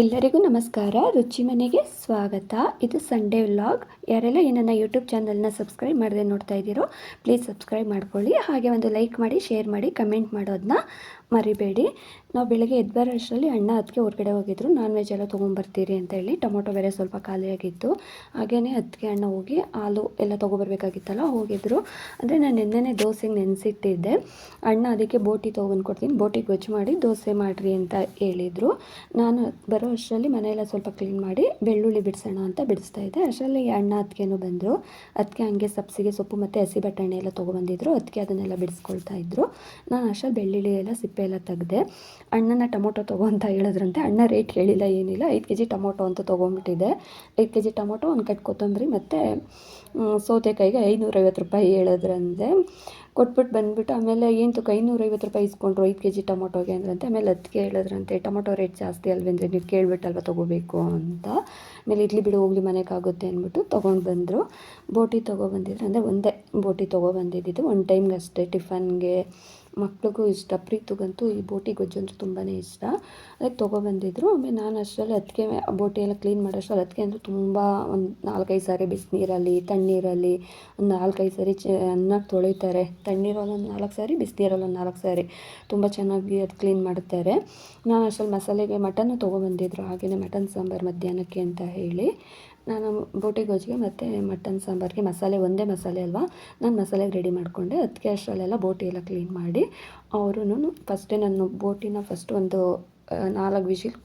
ಎಲ್ಲರಿಗೂ ನಮಸ್ಕಾರ. ರುಚಿ ಮನೆಗೆ ಸ್ವಾಗತ. ಇದು ಸಂಡೇ ವ್ಲಾಗ್ ಯಾರೆಲ್ಲ ಏನನ್ನ ನನ್ನ ಯೂಟ್ಯೂಬ್ ಚಾನಲ್ನ ಸಬ್ಸ್ಕ್ರೈಬ್ ಮಾಡದೆ ನೋಡ್ತಾ ಇದ್ದೀರೋ ಪ್ಲೀಸ್ ಸಬ್ಸ್ಕ್ರೈಬ್ ಮಾಡ್ಕೊಳ್ಳಿ. ಹಾಗೆ ಒಂದು ಲೈಕ್ ಮಾಡಿ ಶೇರ್ ಮಾಡಿ ಕಮೆಂಟ್ ಮಾಡೋದನ್ನ ಮರಿಬೇಡಿ. ನಾವು ಬೆಳಗ್ಗೆ ಎದ್ದು ಅಷ್ಟರಲ್ಲಿ ಅಣ್ಣ ಅದಕ್ಕೆ ಹೊರಗಡೆ ಹೋಗಿದ್ರು. ನಾನ್ ವೆಜ್ ಎಲ್ಲ ತೊಗೊಂಬರ್ತೀರಿ ಅಂತ ಹೇಳಿ ಟೊಮೊಟೊ ಬೇರೆ ಸ್ವಲ್ಪ ಖಾಲಿಯಾಗಿತ್ತು. ಹಾಗೆಯೇ ಅದಕ್ಕೆ ಅಣ್ಣ ಹೋಗಿ ಹಾಲು ಎಲ್ಲ ತೊಗೊಬರ್ಬೇಕಾಗಿತ್ತಲ್ಲ ಹೋಗಿದ್ರು. ಅಂದರೆ ನಾನು ನಿನ್ನೆನೇ ದೋಸೆಗೆ ನೆನೆಸಿಟ್ಟಿದ್ದೆ. ಅಣ್ಣ ಅದಕ್ಕೆ ಬೋಟಿ ತೊಗೊಂಡು ಕೊಡ್ತೀನಿ. ಬೋಟಿ ಗೊಜ್ಜು ಮಾಡಿ ದೋಸೆ ಮಾಡಿರಿ ಅಂತ ಹೇಳಿದರು. ನಾನು ಬರೋ ಅಷ್ಟರಲ್ಲಿ ಮನೆಯೆಲ್ಲ ಸ್ವಲ್ಪ ಕ್ಲೀನ್ ಮಾಡಿ ಬೆಳ್ಳುಳ್ಳಿ ಬಿಡಿಸೋಣ ಅಂತ ಬಿಡಿಸ್ತಾ ಇದ್ದೆ. ಅಷ್ಟರಲ್ಲಿ ಅಣ್ಣ ಅದಕ್ಕೇನು ಬಂದರು. ಅದಕ್ಕೆ ಹಂಗೆ ಸಬ್ಸಿಗೆ ಸೊಪ್ಪು ಮತ್ತು ಹಸಿ ಬಟಾಣಿ ಎಲ್ಲ ತೊಗೊಬಂದಿದ್ರು. ಅದಕ್ಕೆ ಅದನ್ನೆಲ್ಲ ಬಿಡಿಸ್ಕೊಳ್ತಾ ಇದ್ದರು ನಾನು ಅಷ್ಟರಲ್ಲಿ ಬೆಳ್ಳುಳ್ಳಿ ಎಲ್ಲ ಸಿಪ್ಪೆ ಎಲ್ಲ ತೆಗೆದೆ ಅಣ್ಣನ ಟೊಮೊಟೊ ತಗೋ ಅಂತ ಹೇಳಿದ್ರಂತೆ, ಅಣ್ಣ ರೇಟ್ ಹೇಳಿಲ್ಲ, ಏನಿಲ್ಲ, ಐದು ಕೆ ಜಿ ಟೊಮೊಟೊ ಅಂತ ತೊಗೊಂಬಿಟ್ಟಿದೆ ಐದು ಕೆ ಜಿ ಟೊಮೊಟೊ, ಒಂದು ಕಟ್ ಕೊತ್ತಂಬರಿ ಮತ್ತು ಸೌತೆಕಾಯಿಗೆ ಐನೂರೈವತ್ತು ರೂಪಾಯಿ ಹೇಳಿದ್ರಂತೆ. ಕೊಟ್ಬಿಟ್ಟು ಬಂದುಬಿಟ್ಟು ಆಮೇಲೆ ಏನು ಐನೂರೈವತ್ತು ರೂಪಾಯಿ ಇಸ್ಕೊಂಡ್ರು ಐದು ಕೆ ಜಿ ಟೊಮೊಟೊಗೆ ಅಂದ್ರಂತೆ, ಆಮೇಲೆ ಅದಕ್ಕೆ ಹೇಳಿದ್ರಂತೆ, ಟೊಮೊಟೊ ರೇಟ್ ಜಾಸ್ತಿ ಅಲ್ವೇಂದ್ರೆ ನೀವು ಕೇಳ್ಬಿಟ್ಟಲ್ವ ತೊಗೋಬೇಕು ಅಂತ. ಆಮೇಲೆ ಇಡ್ಲಿ ಬಿಡು, ಹೋಗ್ಲಿ, ಮನೆಗೆ ಆಗುತ್ತೆ ಅಂದ್ಬಿಟ್ಟು ತೊಗೊಂಡು ಬಂದರು. ಬೋಟಿ ತೊಗೊಬಂದಿದ್ರು ಅಂದರೆ ಒಂದೇ ಬೋಟಿ ತೊಗೊಬಂದಿದ್ದು ಒಂದು ಟೈಮ್ಗೆ ಅಷ್ಟೇ ಟಿಫನ್ಗೆ. ಮಕ್ಳಿಗೂ ಇಷ್ಟ, ಪ್ರೀತಿಗಂತೂ ಈ ಬೋಟಿ ಗೊಜ್ಜು ಅಂದರೆ ತುಂಬಾ ಇಷ್ಟ. ಅದಕ್ಕೆ ತೊಗೊಬಂದಿದ್ರು ಆಮೇಲೆ ನಾನು ಅಷ್ಟರಲ್ಲಿ ಅದಕ್ಕೆ ಬೋಟಿ ಎಲ್ಲ ಕ್ಲೀನ್ ಮಾಡೋಷ್ಟರಲ್ಲಿ ಅದಕ್ಕೆ ಅಂದರೆ ತುಂಬ ಒಂದು ನಾಲ್ಕೈದು ಸಾರಿ ಬಿಸಿನೀರಲ್ಲಿ, ತಣ್ಣೀರಲ್ಲಿ ಒಂದು ನಾಲ್ಕೈದು ಸಾರಿ ಚೆನ್ನಾಗಿ ತೊಳಿತಾರೆ. ತಣ್ಣೀರಲ್ಲಿ ಒಂದು ನಾಲ್ಕು ಸಾರಿ, ಬಿಸಿನೀರಲ್ಲಿ ಒಂದು ನಾಲ್ಕು ಸಾರಿ ತುಂಬ ಚೆನ್ನಾಗಿ ಅದು ಕ್ಲೀನ್ ಮಾಡ್ತಾರೆ. ನಾನು ಅಷ್ಟರಲ್ಲಿ ಮಸಾಲೆಗೆ ಮಟನ್ನು ತೊಗೊಬಂದಿದ್ರು ಹಾಗೆಯೇ ಮಟನ್ ಸಾಂಬಾರು ಮಧ್ಯಾಹ್ನಕ್ಕೆ ಅಂತ ಹೇಳಿ. ನಾನು ಬೋಟಿ ಗೊಜ್ಜಿಗೆ ಮತ್ತು ಮಟನ್ ಸಾಂಬಾರಿಗೆ ಮಸಾಲೆ, ಒಂದೇ ಮಸಾಲೆ ಅಲ್ವಾ? ನಾನು ಮಸಾಲೆಗೆ ರೆಡಿ ಮಾಡಿಕೊಂಡೆ. ಅದಕ್ಕೆ ಅಷ್ಟರಲ್ಲೆಲ್ಲ ಬೋಟಿ ಎಲ್ಲ ಕ್ಲೀನ್ ಮಾಡಿ ಅವರು ಫಸ್ಟೇ ನಾನು ಬೋಟಿನ ಫಸ್ಟ್ ಒಂದು ನಾಲ್ಕು ವಿಶಿಲ್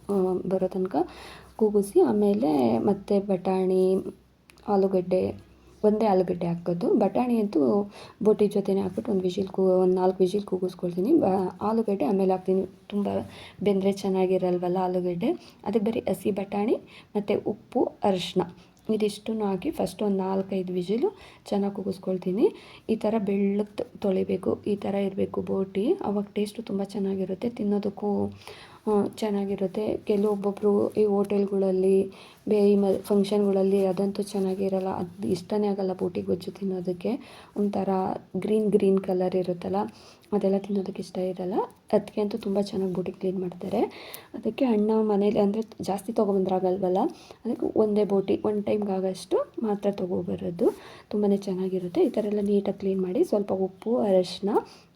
ಬರೋ ತನಕ ಕೂಗಿಸಿ ಆಮೇಲೆ ಮತ್ತು ಬಟಾಣಿ, ಆಲೂಗಡ್ಡೆ ಒಂದೇ ಆಲೂಗಡ್ಡೆ ಹಾಕೋದು ಬಟಾಣಿ ಅಂತೂ ಬೋಟಿ ಜೊತೆನೇ ಹಾಕ್ಬಿಟ್ಟು ಒಂದು ವಿಶಿಲ್ ಕೂ, ಒಂದು ನಾಲ್ಕು ವಿಶಿಲ್ ಕೂಗಿಸ್ಕೊಳ್ತೀನಿ. ಆಲೂಗಡ್ಡೆ ಆಮೇಲೆ ಹಾಕ್ತೀನಿ. ತುಂಬ ಬೆಂದರೆ ಚೆನ್ನಾಗಿರಲ್ವಲ್ಲ ಆಲೂಗಡ್ಡೆ. ಅದಕ್ಕೆ ಬರೀ ಹಸಿ ಬಟಾಣಿ ಮತ್ತು ಉಪ್ಪು ಅರಿಶಿನ ಇದಿಷ್ಟನ್ನು ಹಾಕಿ ಫಸ್ಟ್ ಒಂದು ನಾಲ್ಕೈದು ವಿಜಿಲು ಚೆನ್ನಾಗಿ ಕುಗಿಸ್ಕೊಳ್ತೀನಿ ಈ ಥರ ಬೆಳ್ಳಗೆ ತೊಳಿಬೇಕು, ಈ ಥರ ಇರಬೇಕು ಬೋಟಿ. ಅವಾಗ ಟೇಸ್ಟು ತುಂಬ ಚೆನ್ನಾಗಿರುತ್ತೆ, ತಿನ್ನೋದಕ್ಕೂ ಚೆನ್ನಾಗಿರುತ್ತೆ. ಕೆಲವೊಬ್ಬೊಬ್ಬರು ಈ ಹೋಟೆಲ್ಗಳಲ್ಲಿ, ಬೇ, ಈ ಮ ಫಂಕ್ಷನ್ಗಳಲ್ಲಿ ಅದಂತೂ ಚೆನ್ನಾಗಿರಲ್ಲ. ಅದು ಇಷ್ಟನೇ ಆಗಲ್ಲ ಬೋಟಿ ಗೊಜ್ಜು ತಿನ್ನೋದಕ್ಕೆ. ಒಂಥರ ಗ್ರೀನ್ ಗ್ರೀನ್ ಕಲರ್ ಇರುತ್ತಲ್ಲ. ಅದೆಲ್ಲ ತಿನ್ನೋದಕ್ಕೆ ಇಷ್ಟ ಇರಲ್ಲ. ಅದಕ್ಕೆ ಅಂತೂ ತುಂಬ ಚೆನ್ನಾಗಿ ಬೂಟಿ ಕ್ಲೀನ್ ಮಾಡ್ತಾರೆ. ಅದಕ್ಕೆ ಅಣ್ಣ ಮನೇಲಿ ಅಂದರೆ ಜಾಸ್ತಿ ತೊಗೊಬಂದ್ರಾಗಲ್ವಲ್ಲ? ಅದಕ್ಕೆ ಒಂದೇ ಬೋಟಿ ಒನ್ ಟೈಮ್ಗೆ ಆಗೋಷ್ಟು ಮಾತ್ರ ತೊಗೊಬರೋದು. ತುಂಬಾ ಚೆನ್ನಾಗಿರುತ್ತೆ. ಈ ಥರ ಎಲ್ಲ ನೀಟಾಗಿ ಕ್ಲೀನ್ ಮಾಡಿ ಸ್ವಲ್ಪ ಉಪ್ಪು, ಅರಶಿನ,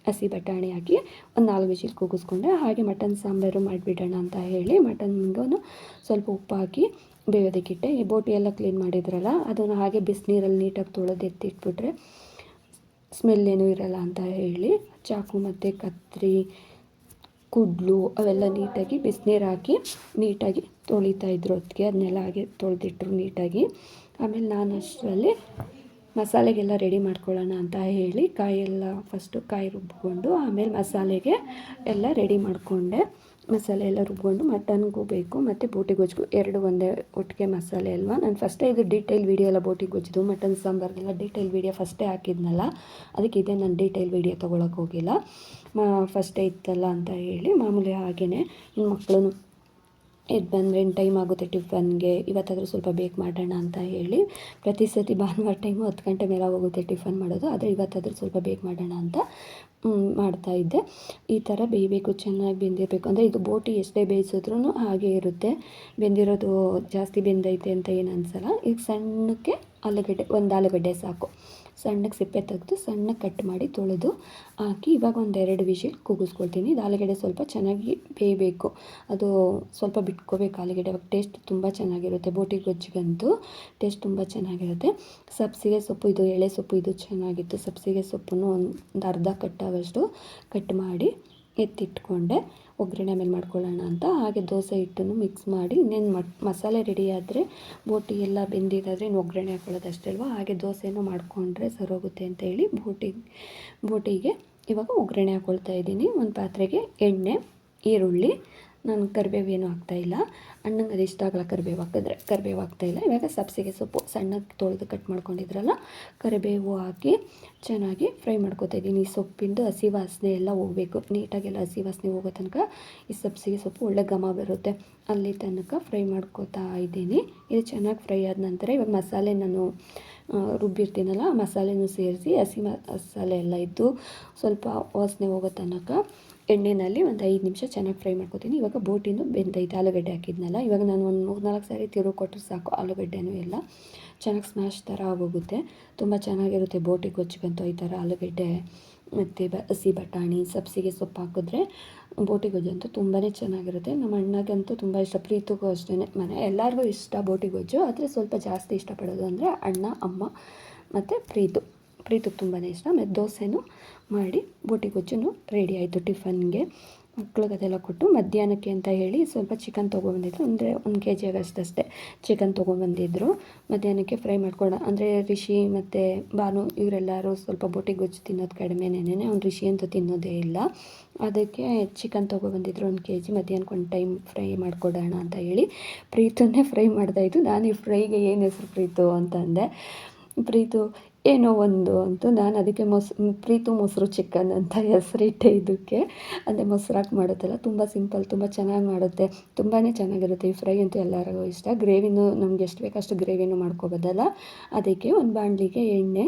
ಹಸಿ ಬಟಾಣಿ ಹಾಕಿ ಒಂದು ನಾಲ್ಕು ವಿಜಿಲ್ ಕೂಗಿಸ್ಕೊಂಡೆ. ಹಾಗೆ ಮಟನ್ ಸಾಂಬಾರು ಮಾಡಿಬಿಡೋಣ ಅಂತ ಹೇಳಿ ಮಟನ್ಗೂ ಸ್ವಲ್ಪ ಉಪ್ಪು ಹಾಕಿ ಬೇಯೋದಕ್ಕಿಟ್ಟೆ ಈ ಬೋಟಿ ಎಲ್ಲ ಕ್ಲೀನ್ ಮಾಡಿದ್ರಲ್ಲ, ಅದನ್ನು ಹಾಗೆ ಬಿಸಿನೀರಲ್ಲಿ ನೀಟಾಗಿ ತೊಳೆದು ಎತ್ತಿಟ್ಬಿಟ್ರೆ ಸ್ಮೆಲ್ ಏನೂ ಇರಲ್ಲ ಅಂತ ಹೇಳಿ ಚಾಕು ಮತ್ತು ಕತ್ತರಿ ಕುಡ್ಲು ಅವೆಲ್ಲ ನೀಟಾಗಿ ಬಿಸಿನೀರು ಹಾಕಿ ನೀಟಾಗಿ ತೊಳಿತಾ ಇದ್ರು ಅದಕ್ಕೆ ಅದನ್ನೆಲ್ಲ ಹಾಗೆ ತೊಳೆದಿಟ್ರು ನೀಟಾಗಿ. ಆಮೇಲೆ ನಾನು ಅಷ್ಟರಲ್ಲಿ ಮಸಾಲೆಗೆಲ್ಲ ರೆಡಿ ಮಾಡ್ಕೊಳ್ಳೋಣ ಅಂತ ಹೇಳಿ ಕಾಯೆಲ್ಲ ಫಸ್ಟು ಕಾಯಿ ರುಬ್ಬಿಕೊಂಡು ಆಮೇಲೆ ಮಸಾಲೆಗೆ ಎಲ್ಲ ರೆಡಿ ಮಾಡಿಕೊಂಡೆ. ಮಸಾಲೆ ಎಲ್ಲ ರುಬ್ಕೊಂಡು ಮಟನ್ಗೂ ಬೇಕು ಮತ್ತು ಬೋಟಿ ಗೊಜ್ಜಿಗೂ ಎರಡು ಒಂದೇ ಒಟ್ಟಿಗೆ ಮಸಾಲೆ ಅಲ್ವಾ? ನಾನು ಫಸ್ಟೇ ಇದು ಡೀಟೇಲ್ ವೀಡಿಯೋ ಎಲ್ಲ ಬೋಟಿ ಗೊಜ್ಜಿದು ಮಟನ್ ಸಾಂಬಾರ್ಗೆಲ್ಲ ಡೀಟೇಲ್ ವೀಡಿಯೋ ಫಸ್ಟೇ ಹಾಕಿದ್ನಲ್ಲ, ಅದಕ್ಕೆ ಇದೇ ನಾನು ಡೀಟೇಲ್ ವೀಡಿಯೋ ತೊಗೊಳಕ್ಕೆ ಹೋಗಿಲ್ಲ. ಫಸ್ಟೇ ಇತ್ತಲ್ಲ ಅಂತ ಹೇಳಿ ಮಾಮೂಲಿ ಹಾಗೇ ಇನ್ನು ಮಕ್ಕಳು ಇದು ಬಂದರೆ ಇನ್ನು ಟೈಮ್ ಆಗುತ್ತೆ ಟಿಫನ್ಗೆ ಇವತ್ತಾದರೂ ಸ್ವಲ್ಪ ಬೇಕು ಮಾಡೋಣ ಅಂತ ಹೇಳಿ, ಪ್ರತಿ ಸತಿ ಭಾನುವಾರ ಟೈಮು ಹತ್ತು ಗಂಟೆ ಮೇಲೆ ಹೋಗುತ್ತೆ ಟಿಫನ್ ಮಾಡೋದು, ಆದರೆ ಇವತ್ತಾದರೂ ಸ್ವಲ್ಪ ಬೇಕು ಮಾಡೋಣ ಅಂತ ಮಾಡ್ತಾಯಿದ್ದೆ ಈ ಥರ ಬೇಯಬೇಕು, ಚೆನ್ನಾಗಿ ಬೆಂದಿರಬೇಕು. ಅಂದರೆ ಇದು ಬೋಟಿ ಎಷ್ಟೇ ಬೇಯಿಸಿದ್ರೂ ಹಾಗೆ ಇರುತ್ತೆ. ಬೆಂದಿರೋದು ಜಾಸ್ತಿ ಬೆಂದೈತೆ ಅಂತ ಏನು ಅನಿಸಲ್ಲ. ಈಗ ಸಣ್ಣಕ್ಕೆ ಆಲೂಗಡ್ಡೆ ಒಂದು ಆಲೂಗಡ್ಡೆ ಸಾಕು. ಸಣ್ಣಗೆ ಸಿಪ್ಪೆ ತೆಗೆದು ಸಣ್ಣಗೆ ಕಟ್ ಮಾಡಿ ತೊಳೆದು ಹಾಕಿ ಇವಾಗ ಒಂದೆರಡು ವಿಷಲ್ ಕೂಗಿಸ್ಕೊಳ್ತೀನಿ. ಇದು ಆಲೂಗಡ್ಡೆ ಸ್ವಲ್ಪ ಚೆನ್ನಾಗಿ ಬೇಯಬೇಕು. ಅದು ಸ್ವಲ್ಪ ಬಿಟ್ಕೋಬೇಕು ಆಲೂಗಡ್ಡೆ. ಅವಾಗ ಟೇಸ್ಟ್ ತುಂಬ ಚೆನ್ನಾಗಿರುತ್ತೆ. ಬೋಟಿ ಗೊಜ್ಜಿಗಂತೂ ಟೇಸ್ಟ್ ತುಂಬ ಚೆನ್ನಾಗಿರುತ್ತೆ. ಸಬ್ಸಿಗೆ ಸೊಪ್ಪು, ಇದು ಎಳೆ ಸೊಪ್ಪು, ಇದು ಚೆನ್ನಾಗಿತ್ತು. ಸಬ್ಸಿಗೆ ಸೊಪ್ಪನ್ನು ಒಂದು ಅರ್ಧ ಕಟ್ಟಾಗಷ್ಟು ಕಟ್ ಮಾಡಿ ಎತ್ತಿಟ್ಕೊಂಡೆ. ಒಗ್ಗರಣೆ ಮೇಲೆ ಮಾಡ್ಕೊಳ್ಳೋಣ ಅಂತ. ಹಾಗೆ ದೋಸೆ ಹಿಟ್ಟನ್ನು ಮಿಕ್ಸ್ ಮಾಡಿ, ಇನ್ನೇನು ಮಸಾಲೆ ರೆಡಿ ಆದರೆ, ಬೋಟಿ ಎಲ್ಲ ಬೆಂದಿದ್ದಾದರೆ ಇನ್ನು ಒಗ್ಗರಣೆ ಹಾಕೊಳ್ಳೋದು ಅಷ್ಟೇ ಅಲ್ವಾ? ಹಾಗೆ ದೋಸೆನೂ ಮಾಡಿಕೊಂಡ್ರೆ ಸರೋಗುತ್ತೆ ಅಂತ ಹೇಳಿ ಬೋಟಿ, ಬೋಟಿಗೆ ಇವಾಗ ಒಗ್ಗರಣೆ ಹಾಕ್ಕೊಳ್ತಾ ಇದ್ದೀನಿ. ಒಂದು ಪಾತ್ರೆಗೆ ಎಣ್ಣೆ, ಈರುಳ್ಳಿ ನಾನು ಕರಿಬೇವು ಏನೂ ಹಾಕ್ತಾಯಿಲ್ಲ ಅಣ್ಣಂಗೆ ಅದು ಇಷ್ಟ ಆಗಲ್ಲ ಕರಿಬೇವು ಹಾಕಿದ್ರೆ. ಕರಿಬೇವು ಹಾಕ್ತಾಯಿಲ್ಲ ಇವಾಗ ಸಬ್ಸಿಗೆ ಸೊಪ್ಪು ಸಣ್ಣಗೆ ತೊಳೆದು ಕಟ್ ಮಾಡ್ಕೊಂಡಿದ್ರಲ್ಲ, ಕರಿಬೇವು ಹಾಕಿ ಚೆನ್ನಾಗಿ ಫ್ರೈ ಮಾಡ್ಕೊತಾ ಇದ್ದೀನಿ. ಈ ಸೊಪ್ಪಿಂದು ಹಸಿ ವಾಸನೆ ಎಲ್ಲ ಹೋಗಬೇಕು. ನೀಟಾಗೆಲ್ಲ ಹಸಿ ವಾಸನೆ ಹೋಗೋ ತನಕ ಈ ಸಬ್ಸಿಗೆ ಸೊಪ್ಪು ಒಳ್ಳೆ ಘಮ ಬರುತ್ತೆ. ಅಲ್ಲಿ ತನಕ ಫ್ರೈ ಮಾಡ್ಕೋತಾ ಇದ್ದೀನಿ. ಇದು ಚೆನ್ನಾಗಿ ಫ್ರೈ ಆದ ನಂತರ ಇವಾಗ ಮಸಾಲೆ ನಾನು ರುಬ್ಬಿರ್ತೀನಲ್ಲ ಮಸಾಲೆನೂ ಸೇರಿಸಿ ಹಸಿ ಮಸಾಲೆ ಎಲ್ಲ ಇದ್ದು ಸ್ವಲ್ಪ ವಾಸನೆ ಹೋಗೋ ತನಕ ಎಣ್ಣೆಯಲ್ಲಿ ಒಂದು ಐದು ನಿಮಿಷ ಚೆನ್ನಾಗಿ ಫ್ರೈ ಮಾಡ್ಕೊತೀನಿ. ಇವಾಗ ಬೋಟಿನೂ ಬೆಂದೈತೆ ಆಲೂಗಡ್ಡೆ ಹಾಕಿದ್ನಲ್ಲ, ಇವಾಗ ನಾನು ಒಂದು ಮೂರು ನಾಲ್ಕು ಸಾರಿ ತಿರುವು ಕೊಟ್ಟರೆ ಸಾಕು ಆಲೂಗಡ್ಡೆನೂ ಎಲ್ಲ. ಚೆನ್ನಾಗಿ ಸ್ಮ್ಯಾಶ್ ಥರ ಆಗೋಗುತ್ತೆ. ತುಂಬ ಚೆನ್ನಾಗಿರುತ್ತೆ ಬೋಟಿ ಗೊಜ್ಜುಗಂತೂ ಈ ಥರ ಆಲೂಗಡ್ಡೆ ಮತ್ತು ಬ, ಹಸಿ ಬಟಾಣಿ, ಸಬ್ಸಿಗೆ ಸೊಪ್ಪು ಹಾಕಿದ್ರೆ ಬೋಟಿ ಗೊಜ್ಜು ಅಂತೂ ತುಂಬಾ ಚೆನ್ನಾಗಿರುತ್ತೆ. ನಮ್ಮ ಅಣ್ಣಗಂತೂ ತುಂಬ ಇಷ್ಟ ಪ್ರೀತಿಗೂ ಅಷ್ಟೇ ಮನೆ ಎಲ್ಲರಿಗೂ ಇಷ್ಟ ಬೋಟಿ ಗೊಜ್ಜು, ಆದರೆ ಸ್ವಲ್ಪ ಜಾಸ್ತಿ ಇಷ್ಟಪಡೋದು ಅಂದರೆ ಅಣ್ಣ, ಅಮ್ಮ ಮತ್ತು ಪ್ರೀತು. ಪ್ರೀತಿಗೆ ತುಂಬಾ ಇಷ್ಟ. ಆಮೇಲೆ ದೋಸೆನೂ ಮಾಡಿ ಬೋಟಿ ಗೊಜ್ಜು ರೆಡಿ ಆಯಿತು ಟಿಫನ್ಗೆ. ಮಕ್ಳಿಗೆ ಅದೆಲ್ಲ ಕೊಟ್ಟು ಮಧ್ಯಾಹ್ನಕ್ಕೆ ಅಂತ ಹೇಳಿ ಸ್ವಲ್ಪ ಚಿಕನ್ ತೊಗೊಬಂದಿದ್ರು ಅಂದರೆ ಒಂದು ಕೆ ಜಿ ಆಗಷ್ಟಷ್ಟೇ ಚಿಕನ್ ತೊಗೊಬಂದಿದ್ರು ಮಧ್ಯಾಹ್ನಕ್ಕೆ ಫ್ರೈ ಮಾಡ್ಕೊಳ್ಳೋಣ ಅಂದರೆ ರಿಷಿ ಮತ್ತು ಬಾನು ಇವರೆಲ್ಲರೂ ಸ್ವಲ್ಪ ಬೋಟಿ ಗೊಜ್ಜು ತಿನ್ನೋದು ಕಡಿಮೆನೇ ಅವ್ನು ರಿಷಿ ಅಂತೂ ತಿನ್ನೋದೇ ಇಲ್ಲ. ಅದಕ್ಕೆ ಚಿಕನ್ ತೊಗೊಬಂದಿದ್ರು ಒಂದು ಕೆ ಜಿ ಮಧ್ಯಾಹ್ನಕ್ಕೆ ಒಂದು ಟೈಮ್ ಫ್ರೈ ಮಾಡಿಕೊಡೋಣ ಅಂತ ಹೇಳಿ ಪ್ರೀತನ್ನೇ ಫ್ರೈ ಮಾಡ್ತಾಯಿದ್ದು ನಾನು ಈ ಫ್ರೈಗೆ ಏನು ಹೆಸ್ರು ಪ್ರೀತು ಅಂತಂದೆ. ಪ್ರೀತು ಏನೋ ಒಂದು ಅಂತ ನಾನು ಅದಕ್ಕೆ ಮೊಸ್, ಪ್ರೀತು ಮೊಸರು ಚಿಕನ್ ಅಂತ ಹೆಸರಿಟ್ಟೆ ಇದಕ್ಕೆ. ಅಂದರೆ ಮೊಸರಾಕಿ ಮಾಡುತ್ತಲ್ಲ ತುಂಬ ಸಿಂಪಲ್ ತುಂಬ ಚೆನ್ನಾಗಿ ಮಾಡುತ್ತೆ. ತುಂಬಾ ಚೆನ್ನಾಗಿರುತ್ತೆ ಈ ಫ್ರೈ ಅಂತೂ ಎಲ್ಲರಿಗೂ ಇಷ್ಟ. ಗ್ರೇವಿನೂ ನಮ್ಗೆ ಎಷ್ಟು ಬೇಕಷ್ಟು ಗ್ರೇವಿನೂ ಮಾಡ್ಕೊಬೋದಲ್ಲ. ಅದಕ್ಕೆ ಒಂದು ಬಾಣಲಿಗೆ ಎಣ್ಣೆ,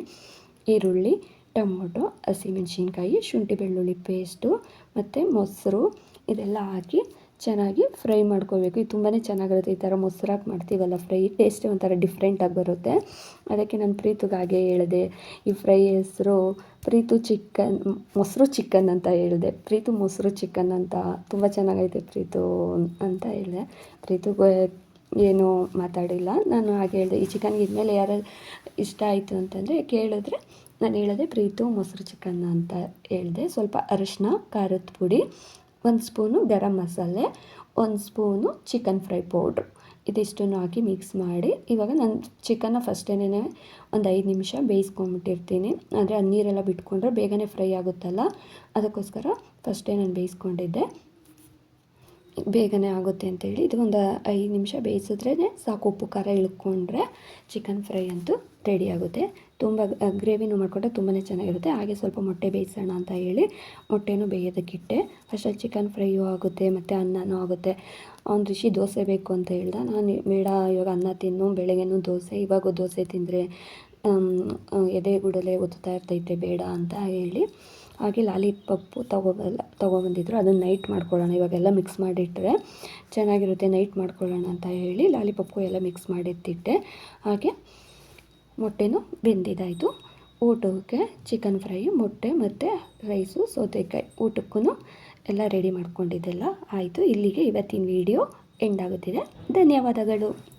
ಈರುಳ್ಳಿ, ಟೊಮೊಟೊ, ಹಸಿಮೆಣ್ಸಿನ್ಕಾಯಿ, ಶುಂಠಿ ಬೆಳ್ಳುಳ್ಳಿ ಪೇಸ್ಟು ಮತ್ತು ಮೊಸರು ಇದೆಲ್ಲ ಹಾಕಿ ಚೆನ್ನಾಗಿ ಫ್ರೈ ಮಾಡ್ಕೋಬೇಕು. ಇದು ತುಂಬಾ ಚೆನ್ನಾಗಿರುತ್ತೆ. ಈ ಥರ ಮೊಸರಾಗಿ ಮಾಡ್ತೀವಲ್ಲ ಫ್ರೈ, ಟೇಸ್ಟೇ ಒಂಥರ ಡಿಫ್ರೆಂಟಾಗಿ ಬರುತ್ತೆ. ಅದಕ್ಕೆ ನಾನು ಪ್ರೀತಿಗೆ ಹಾಗೆ ಹೇಳಿದೆ. ಈ ಫ್ರೈ ಹೆಸರು ಪ್ರೀತು ಚಿಕನ್, ಮೊಸರು ಚಿಕನ್ ಅಂತ ಹೇಳಿದೆ. ಪ್ರೀತು ಮೊಸರು ಚಿಕನ್ ಅಂತ ತುಂಬ ಚೆನ್ನಾಗೈತೆ ಪ್ರೀತು ಅಂತ ಹೇಳಿದೆ. ಪ್ರೀತು ಏನೂ ಮಾತಾಡಿಲ್ಲ. ನಾನು ಹಾಗೆ ಹೇಳಿದೆ. ಈ ಚಿಕನ್ಗೆ ಇದ್ಮೇಲೆ ಯಾರು ಇಷ್ಟ ಆಯಿತು ಅಂತಂದರೆ ಕೇಳಿದ್ರೆ ನಾನು ಹೇಳಿದೆ ಪ್ರೀತು ಮೊಸರು ಚಿಕನ್ ಅಂತ ಹೇಳಿದೆ. ಸ್ವಲ್ಪ ಅರಿಶಿನ, ಖಾರದ ಪುಡಿ ಒಂದು ಸ್ಪೂನು ಗರಂ ಮಸಾಲೆ, ಒಂದು ಸ್ಪೂನು ಚಿಕನ್ ಫ್ರೈ ಪೌಡ್ರು ಇದಿಷ್ಟನ್ನು ಹಾಕಿ ಮಿಕ್ಸ್ ಮಾಡಿ. ಇವಾಗ ನಾನು ಚಿಕನ್ನ ಫಸ್ಟೇನೆ ಒಂದು ಐದು ನಿಮಿಷ ಬೇಯಿಸ್ಕೊಂಬಿಟ್ಟಿರ್ತೀನಿ ಅಂದರೆ ಅದು ನೀರೆಲ್ಲ ಬಿಟ್ಕೊಂಡ್ರೆ ಬೇಗನೆ ಫ್ರೈ ಆಗುತ್ತಲ್ಲ? ಅದಕ್ಕೋಸ್ಕರ ಫಸ್ಟೇ ನಾನು ಬೇಯಿಸ್ಕೊಂಡಿದ್ದೆ. ಬೇಗನೆ ಆಗುತ್ತೆ ಅಂತೇಳಿ ಇದು ಒಂದು ಐದು ನಿಮಿಷ ಬೇಯಿಸಿದ್ರೇ ಸಾಕು ಉಪ್ಪು ಖಾರ ಇಳ್ಕೊಂಡ್ರೆ ಚಿಕನ್ ಫ್ರೈ ಅಂತೂ ರೆಡಿ ಆಗುತ್ತೆ. ತುಂಬ ಗ್ರೇವಿನೂ ಮಾಡಿಕೊಂಡ್ರೆ ತುಂಬಾ ಚೆನ್ನಾಗಿರುತ್ತೆ. ಹಾಗೆ ಸ್ವಲ್ಪ ಮೊಟ್ಟೆ ಬೇಯಿಸೋಣ ಅಂತ ಹೇಳಿ ಮೊಟ್ಟೆನೂ ಬೇಯೋದಕ್ಕಿಟ್ಟೆ. ಫಸ್ಟಲ್ಲಿ ಚಿಕನ್ ಫ್ರೈಯೂ ಆಗುತ್ತೆ, ಮತ್ತು ಅನ್ನನೂ ಆಗುತ್ತೆ. ಅವ್ನು ಋಷಿ ದೋಸೆ ಬೇಕು ಅಂತ ಹೇಳ್ದೆ. ನಾನು ಬೇಡ ಇವಾಗ ಅನ್ನ ತಿನ್ನು, ಬೆಳಗ್ಗೆನೂ ದೋಸೆ, ಇವಾಗ ದೋಸೆ ತಿಂದರೆ ಎದೆಗುಡಲೆ ಒತ್ತುತ್ತಾ ಇರ್ತೈತೆ ಬೇಡ ಅಂತ ಹೇಳಿ. ಹಾಗೆ ಲಾಲಿಪಪ್ಪು ತಗೋಬಲ್ಲ, ತೊಗೊಬಂದಿದ್ರು. ಅದನ್ನು ನೈಟ್ ಮಾಡ್ಕೊಳ್ಳೋಣ. ಇವಾಗೆಲ್ಲ ಮಿಕ್ಸ್ ಮಾಡಿಟ್ಟರೆ ಚೆನ್ನಾಗಿರುತ್ತೆ. ನೈಟ್ ಮಾಡ್ಕೊಳ್ಳೋಣ ಅಂತ ಹೇಳಿ ಲಾಲಿಪಪ್ಪು ಎಲ್ಲ ಮಿಕ್ಸ್ ಮಾಡಿಟ್ಟಿಟ್ಟೆ. ಹಾಗೆ ಮೊಟ್ಟೆನೂ ಬೆಂದಿದ್ದಾಯಿತು ಊಟಕ್ಕೆ ಚಿಕನ್ ಫ್ರೈ ಮೊಟ್ಟೆ ಮತ್ತು ರೈಸು ಸೌತೆಕಾಯಿ. ಊಟಕ್ಕೂ ಎಲ್ಲ ರೆಡಿ ಮಾಡ್ಕೊಂಡಿದ್ದೆಲ್ಲ. ಆಯಿತು. ಇಲ್ಲಿಗೆ ಇವತ್ತಿನ ವೀಡಿಯೋ ಎಂಡ್ ಆಗುತ್ತಿದೆ. ಧನ್ಯವಾದಗಳು.